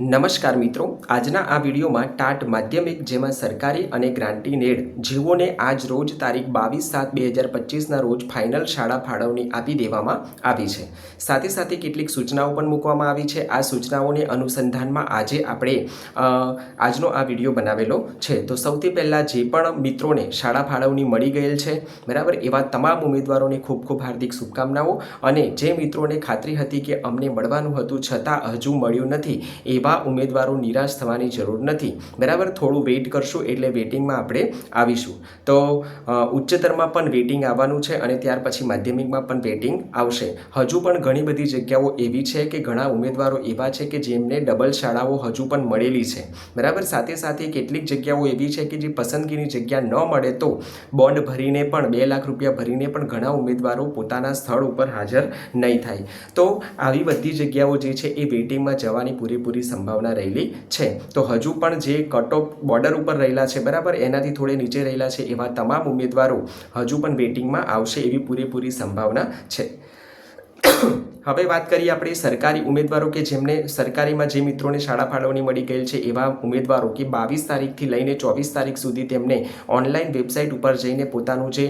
નમસ્કાર મિત્રો, આજના આ વિડીયોમાં ટાટ માધ્યમિક જેમાં સરકારી અને ગ્રાન્ટી નેડ જેઓને આજ રોજ તારીખ બાવીસ સાત બે હજાર પચીસના રોજ ફાઇનલ શાળા ફાળવણી આપી દેવામાં આવી છે. સાથે સાથે કેટલીક સૂચનાઓ પણ મૂકવામાં આવી છે. આ સૂચનાઓને અનુસંધાનમાં આજે આપણે આજનો આ વીડિયો બનાવેલો છે. તો સૌથી પહેલાં જે પણ મિત્રોને શાળા ફાળવણી મળી ગયેલ છે, બરાબર, એવા તમામ ઉમેદવારોને ખૂબ ખૂબ હાર્દિક શુભકામનાઓ અને જે મિત્રોને ખાતરી હતી કે અમને મળવાનું હતું છતાં હજુ મળ્યું નથી, એવા ઉમેદવારો નિરાશ થવાની જરૂર નથી. બરાબર, થોડું વેઇટ કરશું એટલે વેટિંગમાં આપણે આવીશું. તો ઉચ્ચતરમાં પણ વેટિંગ આવવાનું છે અને ત્યાર પછી માધ્યમિકમાં પણ વેટિંગ આવશે. હજુ પણ ઘણી બધી જગ્યાઓ એવી છે કે ઘણા ઉમેદવારો એવા છે કે જેમને ડબલ શાળાઓ હજુ પણ મળેલી છે. બરાબર, સાથે સાથે કેટલીક જગ્યાઓ એવી છે કે જે પસંદગીની જગ્યા ન મળે તો બોન્ડ ભરીને પણ, બે લાખ રૂપિયા ભરીને પણ ઘણા ઉમેદવારો પોતાના સ્થળ ઉપર હાજર નહીં થાય. તો, આવી બધી જગ્યાઓ જે છે એ વેટિંગમાં જવાની પૂરેપૂરી સંભાવના રહેલી છે. તો હજુ પણ જે કટ ઓફ બોર્ડર ઉપર રહેલા છે, બરાબર? એનાથી થોડે નીચે રહેલા છે એવા તમામ ઉમેદવારો હજુ પણ વેટિંગમાં આવશે એવી પૂરેપૂરી સંભાવના છે. હવે વાત કરીએ આપણે સરકારી ઉમેદવારો કે જેમને સરકારીમાં જે મિત્રોને શાળા ફાળવણી મળી ગયેલ છે, એવા ઉમેદવારો કે બાવીસ તારીખથી લઈને ચોવીસ તારીખ સુધી તેમને ઓનલાઈન વેબસાઇટ ઉપર જઈને પોતાનું જે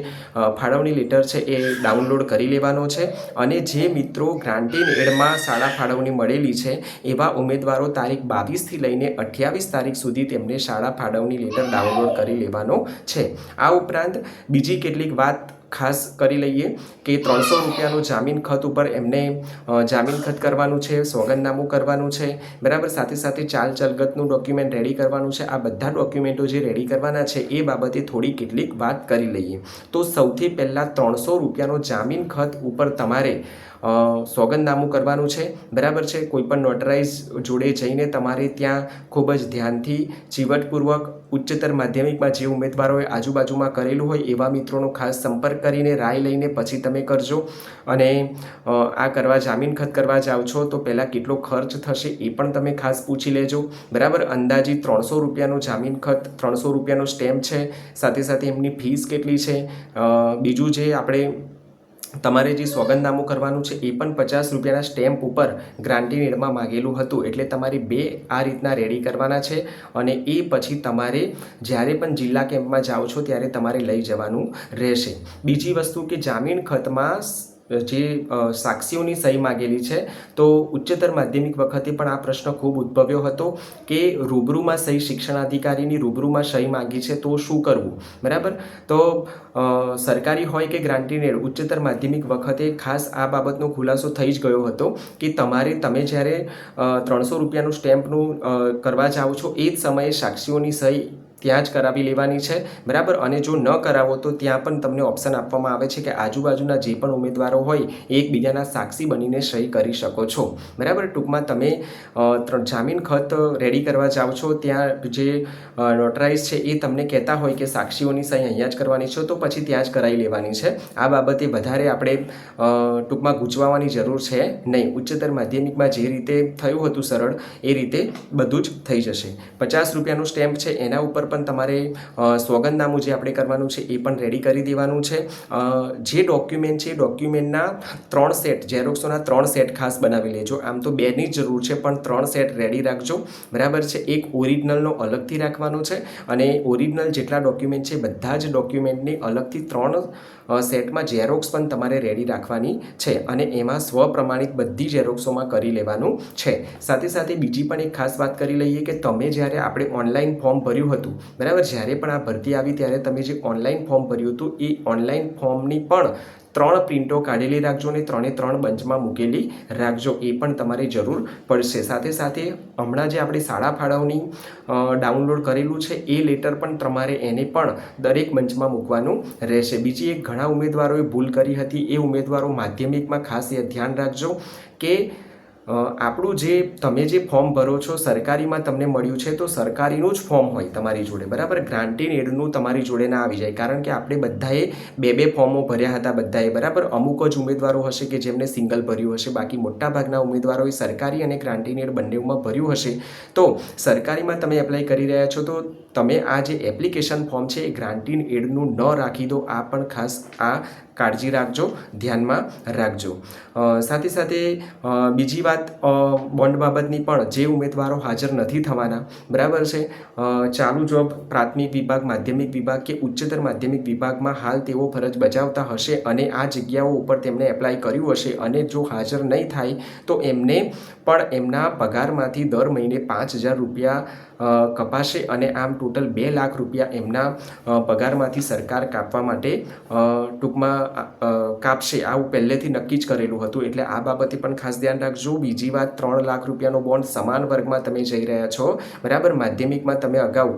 ફાળવણી લેટર છે એ ડાઉનલોડ કરી લેવાનો છે. અને જે મિત્રો ગ્રાન્ટીન એડમાં શાળા ફાળવણી મળેલી છે, એવા ઉમેદવારો તારીખ બાવીસથી લઈને અઠ્યાવીસ તારીખ સુધી તેમને શાળા ફાળવણી લેટર ડાઉનલોડ કરી લેવાનો છે. આ ઉપરાંત બીજી કેટલીક વાત ખાસ કરી લઈએ કે ત્રણસો રૂપિયાનું જામીન ખત ઉપર એમને જામીન ખત કરવાનું છે, સોગંદનામું કરવાનું છે. બરાબર? સાથે સાથે ચાલ ચલગતનું ડોક્યુમેન્ટ રેડી કરવાનું છે. આ બધા ડોક્યુમેન્ટો જે રેડી કરવાના છે, એ બાબતે થોડી કેટલીક વાત કરી લઈએ. તો સૌથી પહેલાં ત્રણસો રૂપિયાનો જામીન ખત ઉપર તમારે સોગંદનામું કરવાનું છે. બરાબર છે? કોઈપણ નોટરાઇઝ જોડે જઈને તમારે ત્યાં ખૂબ જ ધ્યાનથી ચીવટપૂર્વક ઉચ્ચતર માધ્યમિકમાં જે ઉમેદવારોએ આજુબાજુમાં કરેલું હોય એવા મિત્રોનો ખાસ સંપર્ક કરીને રાય લઈને પછી તમે કરજો. અને આ કરવા જામીન ખત કરવા જાઓ છો તો પહેલાં કેટલો ખર્ચ થશે એ પણ તમે ખાસ પૂછી લેજો. બરાબર? અંદાજિત ત્રણસો રૂપિયાનો જામીન ખત, ત્રણસો રૂપિયાનો સ્ટેમ્પ છે. સાથે સાથે એમની ફીસ કેટલી છે? બીજું જે આપણે તમારે જે સોગંદનામું કરવાનું છે, એ પણ પચાસ રૂપિયાના સ્ટેમ્પ ઉપર ગ્રાન્ટી એડમાં માગેલું હતું. એટલે તમારે બે આ રીતના રેડી કરવાના છે અને એ પછી તમારે જ્યારે પણ જિલ્લા કેમ્પમાં જાઓ છો, ત્યારે તમારે લઈ જવાનું રહેશે. બીજી વસ્તુ કે જામીન ખતમાં જે સાક્ષીઓની સહી માગેલી છે, તો ઉચ્ચતર માધ્યમિક વખતે પણ આ પ્રશ્ન ખૂબ ઉદ્ભવ્યો હતો કે રૂબરૂમાં સહી શિક્ષણાધિકારીની રૂબરૂમાં સહી માગી છે તો શું કરવું? બરાબર? તો સરકારી હોય કે ગ્રાન્ટીનેડ ઉચ્ચતર માધ્યમિક વખતે ખાસ આ બાબતનો ખુલાસો થઈ જ ગયો હતો કે તમારે, તમે જ્યારે ત્રણસો રૂપિયાનું સ્ટેમ્પનું કરવા જાઓ છો એ જ સમયે સાક્ષીઓની સહી ત્યાં જ કરાવી લેવાની છે. બરાબર? અને જો ન કરાવો તો ત્યાં પણ તમને ઓપ્શન આપવામાં આવે છે કે આજુબાજુના જે પણ ઉમેદવારો હોય એકબીજાના સાક્ષી બનીને સહી કરી શકો છો. બરાબર? ટૂંકમાં તમે જામીન ખત રેડી કરવા જાઓ છો, ત્યાં જે નોટરાઇઝ છે, એ તમને કહેતા હોય કે સાક્ષીઓની સહી અહીંયા જ કરવાની છે, તો પછી ત્યાં જ કરાવી લેવાની છે. આ બાબતે વધારે આપણે ટૂંકમાં ગૂંચવાની જરૂર છે નહીં. ઉચ્ચતર માધ્યમિકમાં જે રીતે થયું હતું સરળ, એ રીતે બધું જ થઈ જશે. પચાસ રૂપિયાનું સ્ટેમ્પ છે, એના ઉપર પણ તમારે સોગંદનામું જે આપણે કરવાનું છે એ પણ રેડી કરી દેવાનું છે. જે ડોક્યુમેન્ટ છે એ ડોક્યુમેન્ટના ત્રણ સેટ ઝેરોક્સોના ત્રણ સેટ ખાસ બનાવી લેજો. આમ તો બેની જ જરૂર છે, પણ ત્રણ સેટ રેડી રાખજો. બરાબર છે? એક ઓરિજિનલનો અલગથી રાખવાનો છે અને ઓરિજિનલ જેટલા ડોક્યુમેન્ટ છે બધા જ ડોક્યુમેન્ટની અલગથી ત્રણ સેટમાં ઝેરોક્સ પણ તમારે રેડી રાખવાની છે અને એમાં સ્વપ્રમાણિત બધી ઝેરોક્સોમાં કરી લેવાનું છે. સાથે સાથે બીજી પણ એક ખાસ વાત કરી લઈએ કે તમે જ્યારે આપણે ઓનલાઈન ફોર્મ ભર્યું હતું બરાબર? જ્યારે પણ આ ભરતી આવી ત્યારે તમે જે ઓનલાઈન ફોર્મ ભર્યું હતું, એ ઓનલાઈન ફોર્મની પણ ત્રણ પ્રિન્ટો કાઢેલી રાખજો અને ત્રણે ત્રણ બંચમાં મૂકેલી રાખજો. એ પણ તમારે જરૂર પડશે. સાથે સાથે હમણાં જે આપણે શાળા ફાળવણી ડાઉનલોડ કરેલું છે, એ લેટર પણ તમારે એને પણ દરેક મંચમાં મૂકવાનું રહેશે. બીજી એક ઘણા ઉમેદવારોએ ભૂલ કરી હતી. એ ઉમેદવારો માધ્યમિકમાં ખાસ ધ્યાન રાખજો કે આપણું જે, તમે જે ફોર્મ ભરો છો, સરકારીમાં તમને મળ્યું છે, તો સરકારીનું જ ફોર્મ હોય તમારી જોડે, બરાબર? ગ્રાન્ટીન એડનું તમારી જોડે ના આવી જાય, કારણ કે આપણે બધાએ બે બે ફોર્મો ભર્યા હતા બધાએ, બરાબર? અમુક જ ઉમેદવારો હશે કે જેમને સિંગલ ભર્યું હશે, બાકી મોટાભાગના ઉમેદવારોએ સરકારી અને ગ્રાન્ટીન એડ બંનેમાં ભર્યું હશે. તો સરકારીમાં તમે એપ્લાય કરી રહ્યા છો, તો તમે આ જે એપ્લિકેશન ફોર્મ છે એ ગ્રાન્ટીન એડનું ન રાખી દો, આ પણ ખાસ આ કાળજી રાખજો, ધ્યાનમાં રાખજો. સાથે સાથે બીજી વાત બોન્ડ બાબતની પણ જે ઉમેદવારો હાજર નથી થવાના, બરાબર છે? ચાલુ જોબ પ્રાથમિક વિભાગ, માધ્યમિક વિભાગ કે ઉચ્ચતર માધ્યમિક વિભાગમાં હાલ તેઓ ફરજ બજાવતા હશે અને આ જગ્યાઓ ઉપર તેમણે એપ્લાય કર્યું હશે અને જો હાજર નહીં થાય, તો એમને પણ એમના પગારમાંથી દર મહિને પાંચ હજાર રૂપિયા કપાશે અને આમ ટોટલ બે લાખ રૂપિયા એમના પગારમાંથી સરકાર કાપવા માટે ટૂંકમાં કાપશે. આવું પહેલેથી નક્કી જ કરેલું હતું. એટલે આ બાબતે પણ ખાસ ધ્યાન રાખજો. બીજી વાત, ત્રણ લાખ રૂપિયાનો બોન્ડ સમાન વર્ગમાં તમે જઈ રહ્યા છો. બરાબર? માધ્યમિકમાં તમે અગાઉ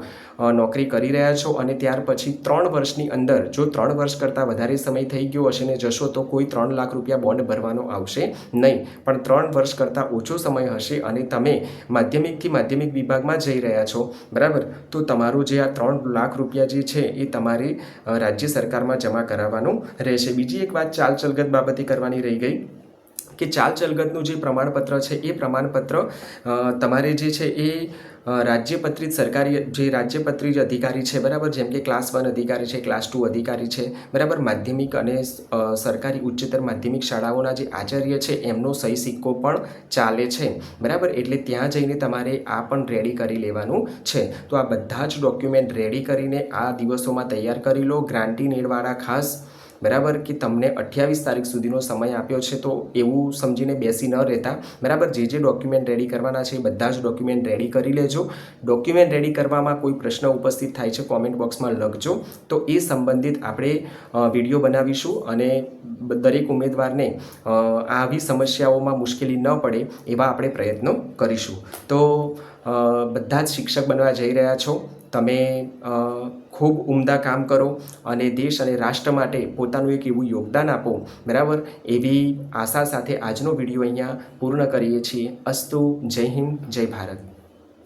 નોકરી કરી રહ્યા છો અને ત્યાર પછી ત્રણ વર્ષની અંદર, જો ત્રણ વર્ષ કરતાં વધારે સમય થઈ ગયો હશે ને જશો તો કોઈ ત્રણ લાખ રૂપિયા બોન્ડ ભરવાનો આવશે નહીં. પણ ત્રણ વર્ષ કરતાં ઓછો સમય હશે અને તમે માધ્યમિકથી માધ્યમિક વિભાગમાં જઈ રહ્યા છો. બરાબર? તો તમારું જે આ ત્રણ લાખ રૂપિયા જે છે એ તમારે રાજ્ય સરકારમાં જમા કરાવવાનું રહેશે. બીજી એક વાત ચાલ ચલગત બાબતે કરવાની રહી ગઈ કે ચાલ ચલગતનું જે પ્રમાણપત્ર છે, એ પ્રમાણપત્ર તમારે જે છે એ રાજ્યપત્રિત સરકારી જે રાજ્યપત્રિત અધિકારી છે, બરાબર? જેમ કે ક્લાસ વન અધિકારી છે, ક્લાસ ટુ અધિકારી છે, બરાબર? માધ્યમિક અને સરકારી ઉચ્ચતર માધ્યમિક શાળાઓના જે આચાર્ય છે, એમનો સહી સિક્કો પણ ચાલે છે, બરાબર? એટલે ત્યાં જઈને તમારે આ પણ રેડી કરી લેવાનું છે. તો આ બધા જ ડોક્યુમેન્ટ રેડી કરીને આ દિવસોમાં તૈયાર કરી લો. ગ્રાન્ટી નેડવાળા ખાસ બરાબર કે તમને અઠ્યાવીસ તારીખ સુધીનો સમય આપ્યો છે તો એવું સમજીને બેસી ન રહેતા. બરાબર, જે જે ડોક્યુમેન્ટ રેડી કરવાના છે બધા જ ડોક્યુમેન્ટ રેડી કરી લેજો. ડોક્યુમેન્ટ રેડી કરવામાં કોઈ પ્રશ્ન ઉપસ્થિત થાય છે કોમેન્ટ બોક્સમાં લખજો. તો એ સંબંધિત આપણે વીડિયો બનાવીશું અને દરેક ઉમેદવારને આવી સમસ્યાઓમાં મુશ્કેલી ન પડે એવા આપણે પ્રયત્નો કરીશું. તો બધા જ શિક્ષક બનવા જઈ રહ્યા છો. તમે ખૂબ ઉમદા કામ કરો અને દેશ અને રાષ્ટ્ર માટે પોતાનું એક એવું યોગદાન આપો, બરાબર? એવી આશા સાથે આજનો વીડિયો અહીંયા પૂર્ણ કરીએ છીએ. અસ્તુ, જય હિન્દ, જય ભારત.